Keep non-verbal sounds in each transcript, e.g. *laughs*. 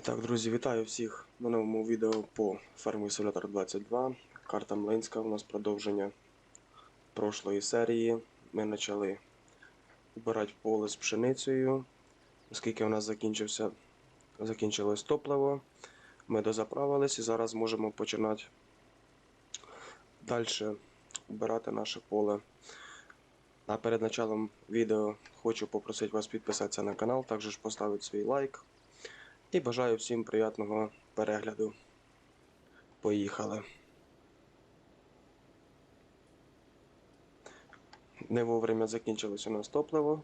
І так, друзі, вітаю всіх на новому відео по Farming Simulator 22. Карта Млинська у нас продовження прошлої серії. Ми почали вбирати поле з пшеницею. Оскільки у нас закінчився, закінчилось топливо, ми дозаправились і зараз можемо починати далі вбирати наше поле. А перед началом відео хочу попросити вас підписатися на канал, також поставити свій лайк. І бажаю всім приятного перегляду. Поїхали. Не вовремя закінчилось у нас топливо.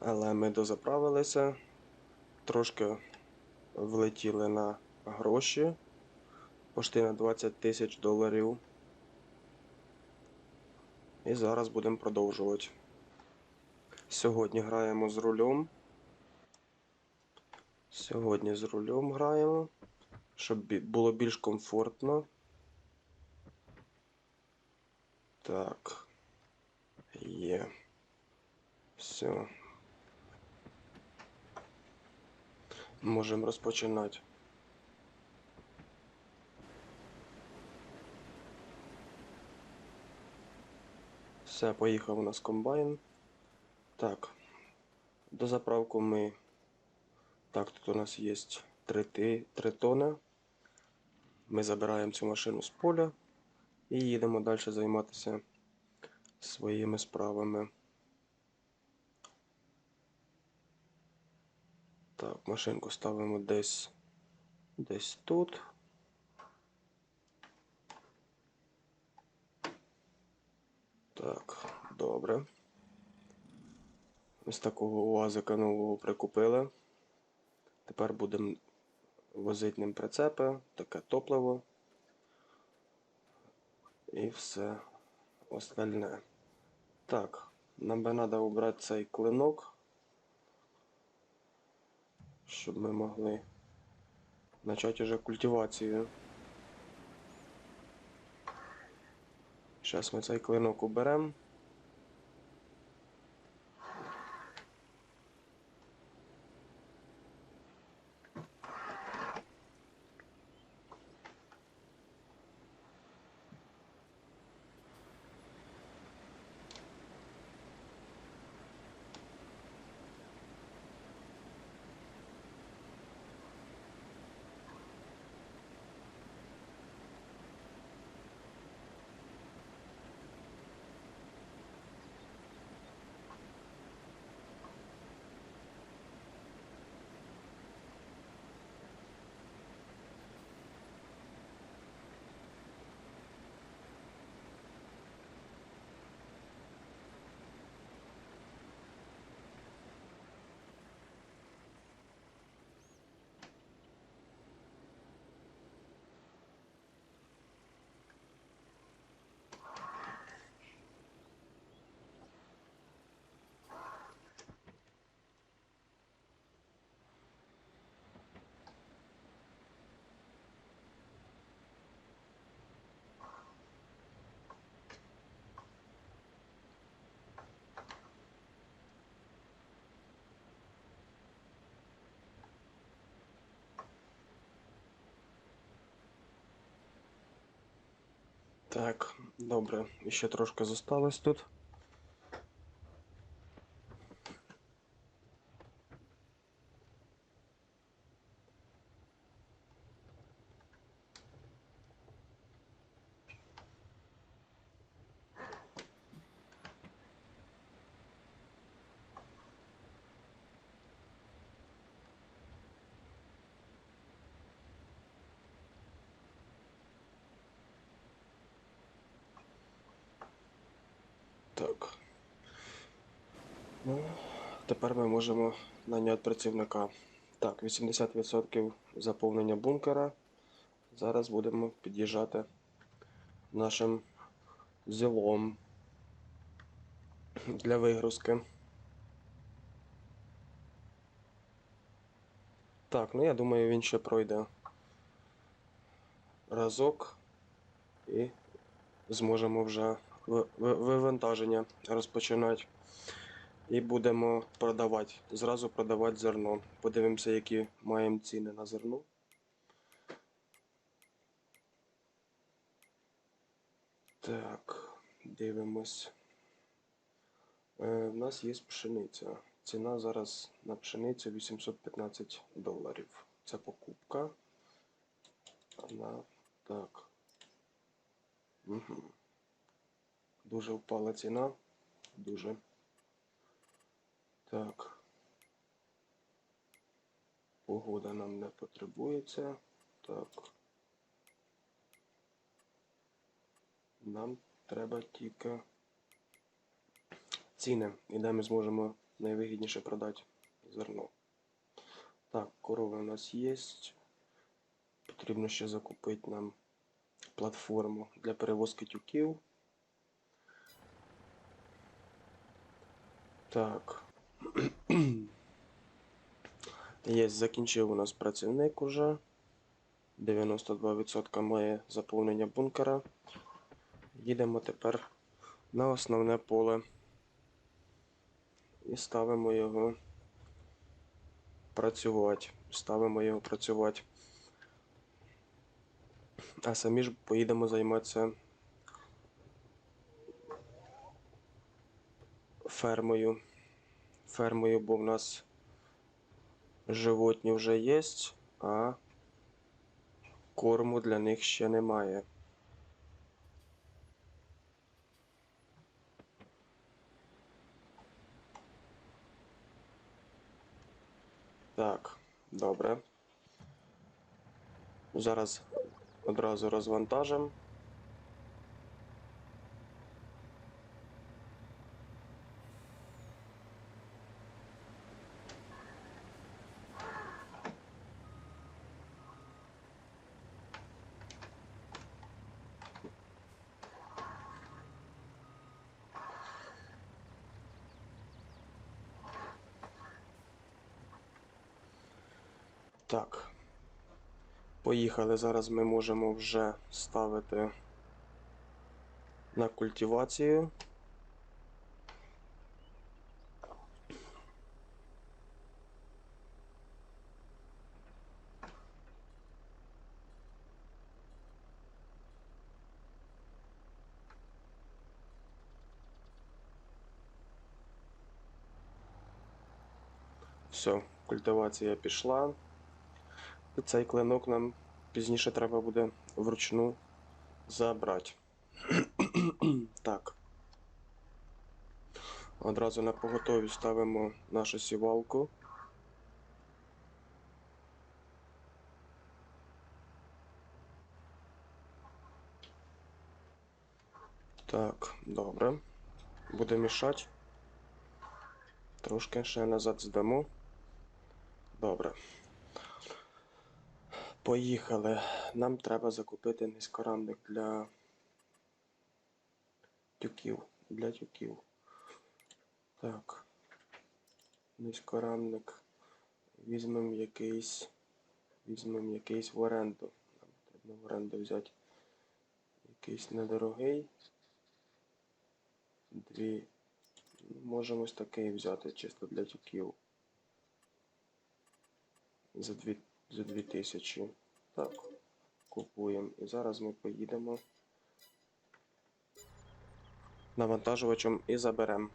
Але ми дозаправилися, трошки влетіли на гроші, почти на 20 тисяч доларів. І зараз будемо продовжувати. Сьогодні граємо з рулем. Сьогодні з рулем граємо, щоб було більш комфортно. Так. Є. Все. Можемо розпочинати. Все, поїхав у нас комбайн. Так. До заправку ми. Так, тут у нас є 3, 3 тони. Ми забираємо цю машину з поля і їдемо далі займатися своїми справами. Так, машинку ставимо десь десь тут. Так, добре. Ось такого УАЗика нового прикупили. Тепер будемо возити ним прицепи, таке топливо і все остальне. Так, нам би треба обрати цей клинок, щоб ми могли почати вже культивацію. Зараз ми цей клинок уберемо. Так, добре, ще трошки зосталось тут. Так. Ну, тепер ми можемо наняти працівника. Так, 80% заповнення бункера. Зараз будемо під'їжджати нашим зілом для вигрузки. Так, ну я думаю, він ще пройде разок і зможемо вже ви- ви- вивантаження розпочинати. І будемо продавати. Зразу продавати зерно. Подивимося, які маємо ціни на зерно. Так, дивимось. Е, у нас є пшениця. Ціна зараз на пшеницю 815 доларів. Це покупка. Вона так. Угу. Дуже впала ціна. Дуже. Так. Погода нам не потребується. Так. Нам треба тільки ціни, і де ми зможемо найвигідніше продати зерно. Так, корови у нас є. Потрібно ще закупити нам платформу для перевозки тюків. Так. Є, закінчив у нас працівник уже. 92% має заповнення бункера. Їдемо тепер на основне поле і ставимо його працювати. Ставимо його працювати. А самі ж поїдемо займатися фермою. Фермою, бо в нас животні вже є, а корму для них ще немає. Так, добре. Зараз одразу розвантажимо. Так. Поїхали. Зараз ми можемо вже ставити на культивацію. Все, культивація пішла. І цей клинок нам пізніше треба буде вручну забрати. *clears throat* так. Одразу на поготові ставимо нашу сівалку. Так, добре. Буде мішати. Трошки ще назад здамо. Добре. Поїхали. Нам треба закупити низькорамник для тюків. Для тюків. Так. Низькорамник. Візьмемо якийсь. Візьмемо якийсь в оренду. Нам потрібно в оренду взяти якийсь недорогий. Дві. Можемо ось такий взяти чисто для тюків. За дві за 2000. Так, купуємо. І зараз ми поїдемо навантажувачем і заберемо.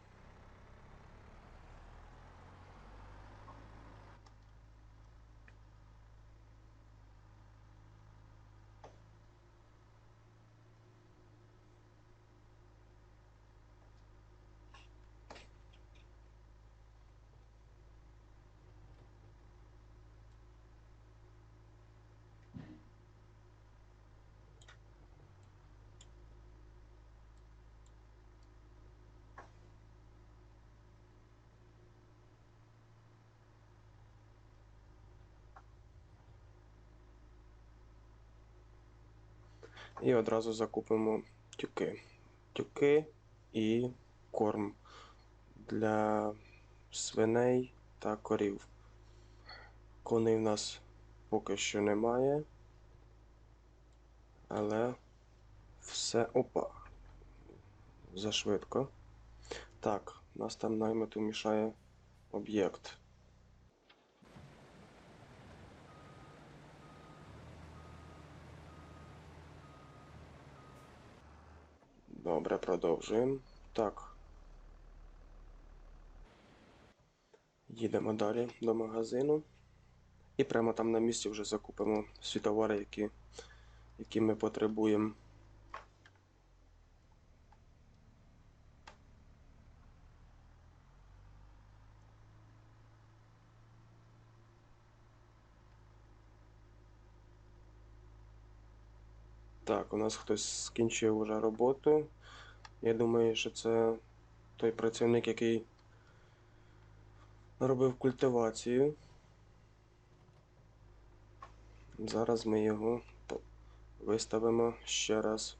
І одразу закупимо тюки. Тюки і корм для свиней та корів. Коней в нас поки що немає. Але все. Опа. зашвидко. Так, нас там наймиту мішає об'єкт. Добре, продовжуємо. Так. Їдемо далі до магазину. І прямо там на місці вже закупимо всі товари, які, які ми потребуємо. Так, у нас хтось скінчив уже роботу. Я думаю, що це той працівник, який робив культивацію. Зараз ми його виставимо ще раз.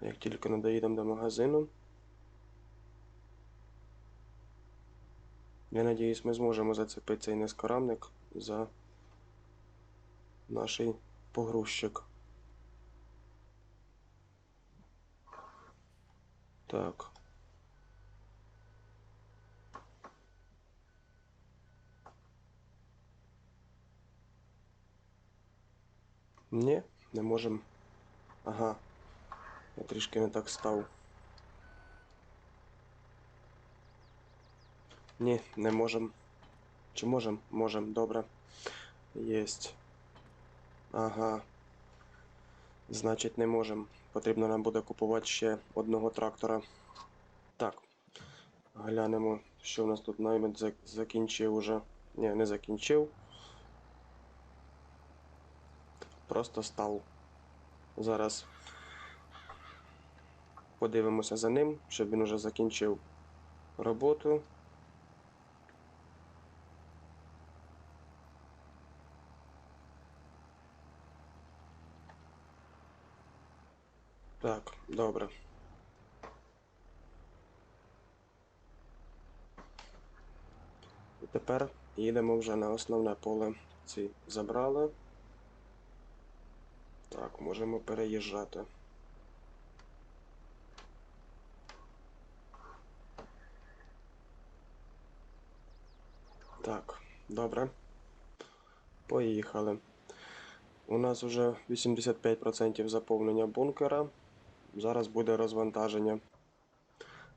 Як тільки не доїдемо до магазину. Я надіюсь, ми зможемо зацепити цей нескорамник за наш погрузчик. Так. Ні, не можемо. Ага. Я трішки не так став. Ні, не можемо. Чи можемо? Можемо, добре. Єсть. Ага. Значить, не можемо. Потрібно нам буде купувати ще одного трактора. Так. Глянемо, що в нас тут наймит закінчив уже. Ні, не закінчив. Просто став. Зараз подивимося за ним, щоб він уже закінчив роботу. Так, добре. І тепер їдемо вже на основне поле. Ці забрали. Так, можемо переїжджати. Так, добре. Поїхали. У нас вже 85% заповнення бункера. Зараз буде розвантаження.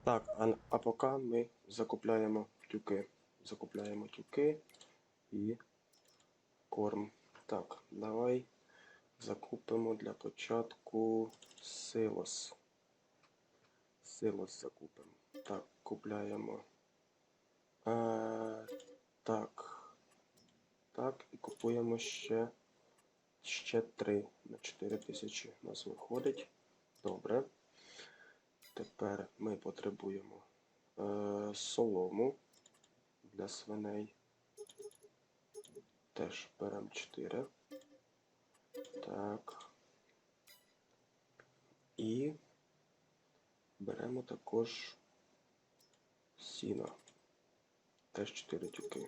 Так, а, а поки ми закупляємо тюки. Закупляємо тюки і корм. Так, давай закупимо для початку силос. Силос закупимо. Так, купляємо. Е, так. Так, і купуємо ще, ще 3 на 4 тисячі у нас виходить. Добре. Тепер ми потребуємо е, солому для свиней. Теж беремо 4. Так. І беремо також сіно. Теж 4 тюки.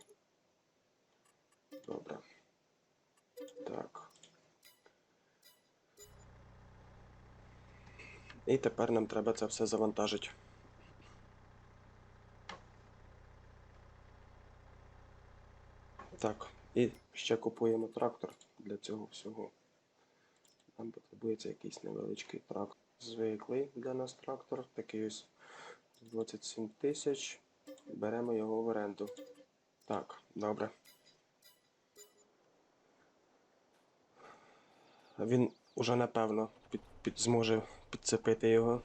Добре. Так. І тепер нам треба це все завантажити. Так, і ще купуємо трактор для цього всього. Нам потребується якийсь невеличкий трактор. Звиклий для нас трактор, такий ось 27 тисяч. Беремо його в оренду. Так, добре. Він уже напевно під, під, зможе підцепити його.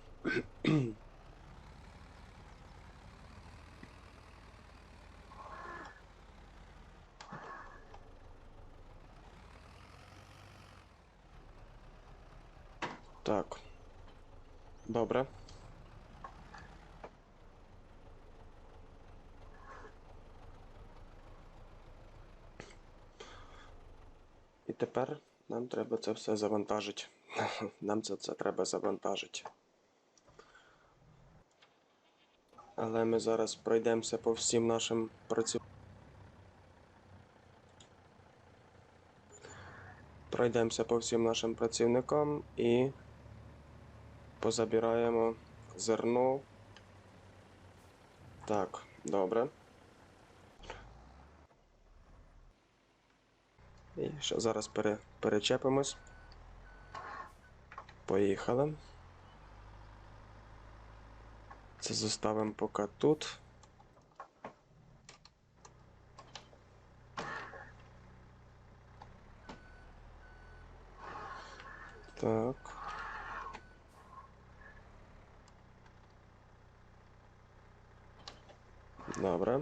Так. Добре. І тепер нам треба це все завантажити. *laughs* Нам це, це треба завантажити. Але ми зараз пройдемося по всім нашим працівникам. Пройдемося по всім нашим працівникам і позабираємо зерно. Так, добре. І ще зараз пере, перечепимось. Поїхали. Це заставимо поки тут. Так. Добре.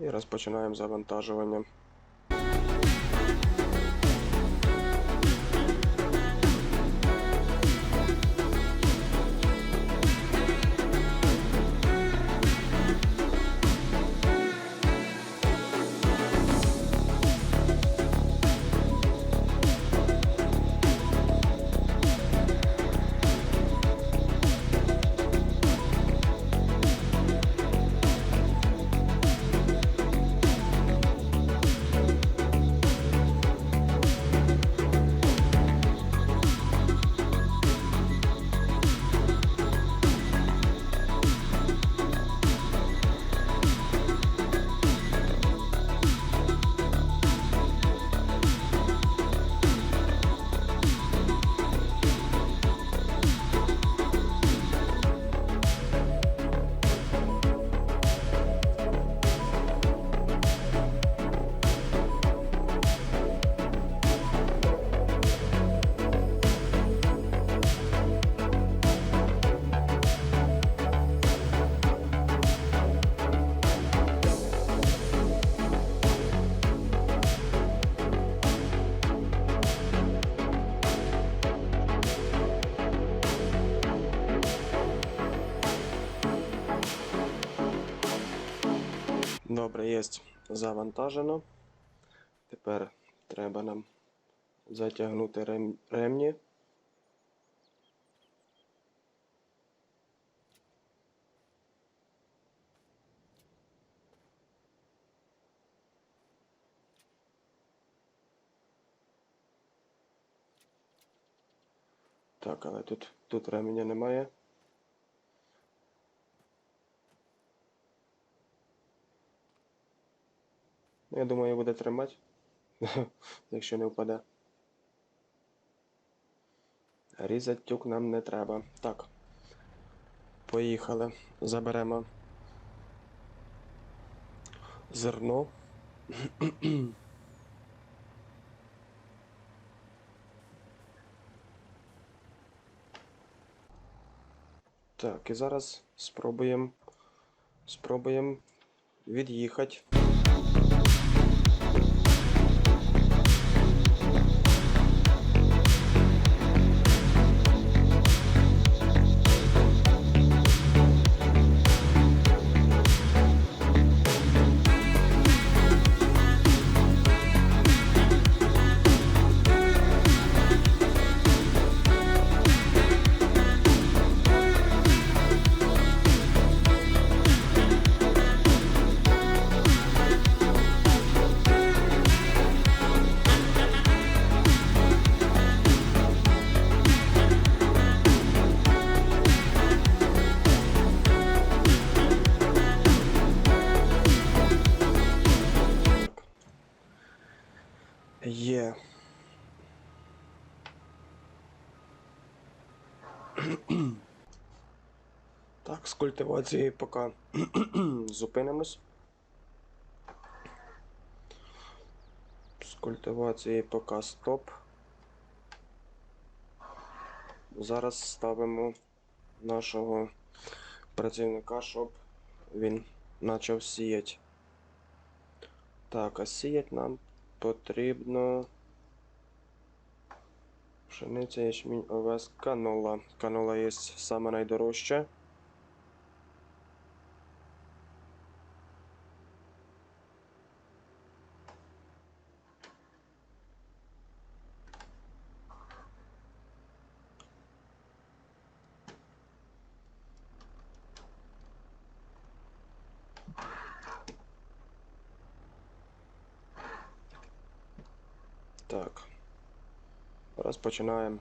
І розпочинаємо завантажування. Завантажено. Тепер треба нам затягнути рем... ремні. Так, але тут, тут ременя немає. Я думаю, буде тримати, *laughs* якщо не впаде. Різати тюк нам не треба. Так. Поїхали. Заберемо зерно. Так, і зараз спробуємо спробуємо від'їхати. Так, з культивацією поки *clears throat* зупинимось. З культивацією поки стоп. Зараз ставимо нашого працівника, щоб він почав сіяти. Так, а сіять нам потрібно. Пшениця, ячмінь, овес, канола. Канола є саме найдорожче. Так. Розпочинаємо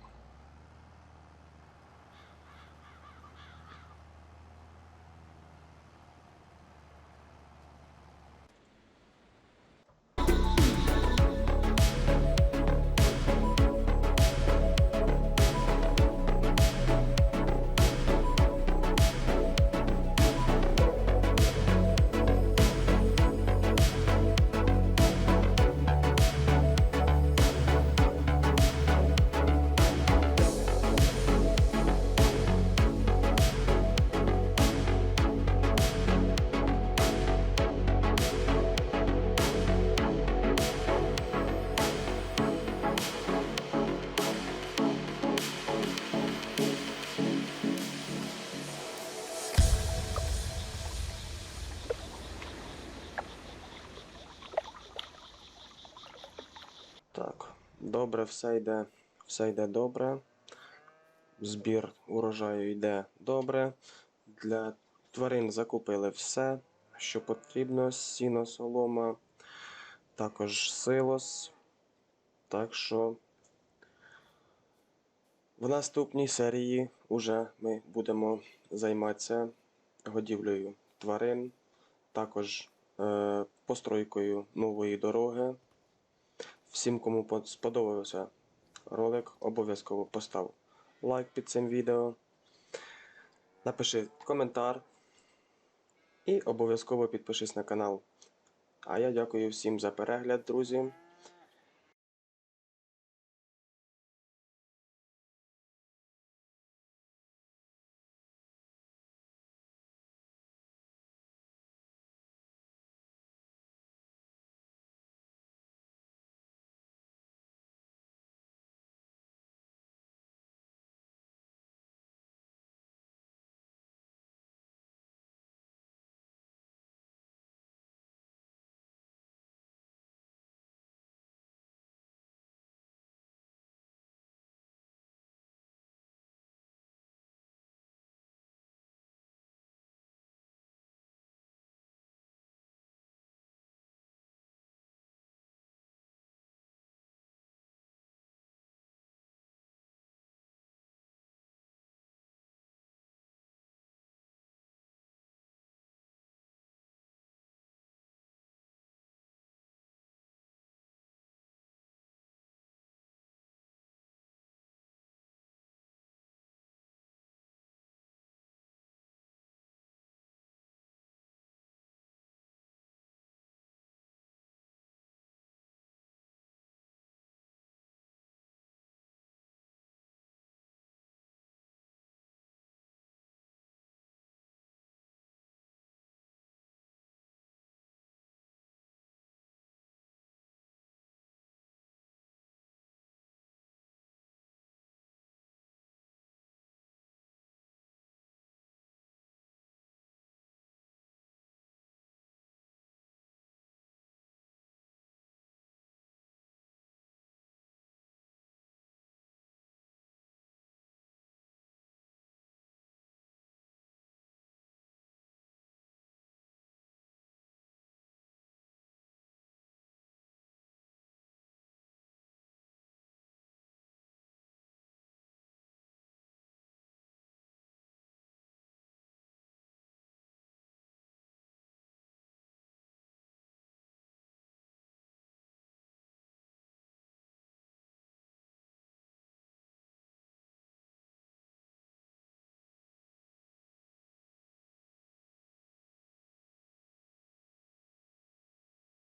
добре, все йде, все йде добре. Збір урожаю йде добре. Для тварин закупили все, що потрібно: сіно, солома, також силос. Так що в наступній серії уже ми будемо займатися годівлею тварин, також е, постройкою нової дороги. Всім, кому сподобався ролик, обов'язково постав лайк під цим відео. Напиши коментар і обов'язково підпишись на канал. А я дякую всім за перегляд, друзі.